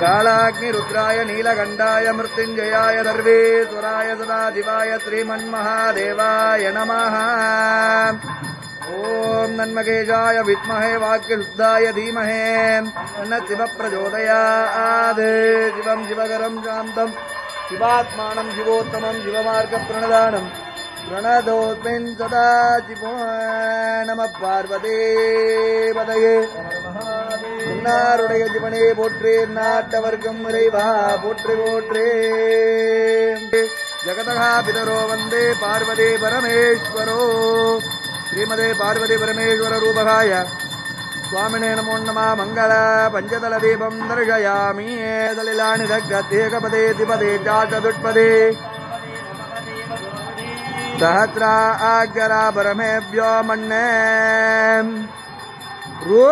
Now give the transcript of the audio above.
காலாக்னி ருத்ராய நீலகண்டாய மிருத்யுஞ்சயாய சர்வேஸ்வராய சதாதிவாய ஸ்ரீமன்மகாதேவாய நமः ஓம் நன்மகேஷாய வித்மஹே வாக்கியுத்தாய தீமஹே நன்ன சிவ பிரச்சோதயாது சிவம் சிவகரம் சாந்தம். சிவாத்மானம் சிவோத்தமம் சிவமார்க்க பிரணதானம் பிரணதோஸ்மின் சதா சிவோ நம பார்வதே பதயே. என்னாருடைய ஜிவனே போற்றே நாட்டவர்க்கும் இறைவா போற்றி போற்றே. ஜெகதகா பிதரோ வந்தே பார்வதி பரமேஸ்வரோ. ஸ்ரீமதே பார்வதி பரமேஸ்வர ரூபகாய. சுவாமினே நமோ நம மங்கள பஞ்சதள தீபம் தர்ஷயாமி. ஏதலிலானி தக்கத்தேகபதே திபதே சாச்சதுட்பதே சஹத்ரா ஆக்ரா பரமேபியோ மண்ணே ரோ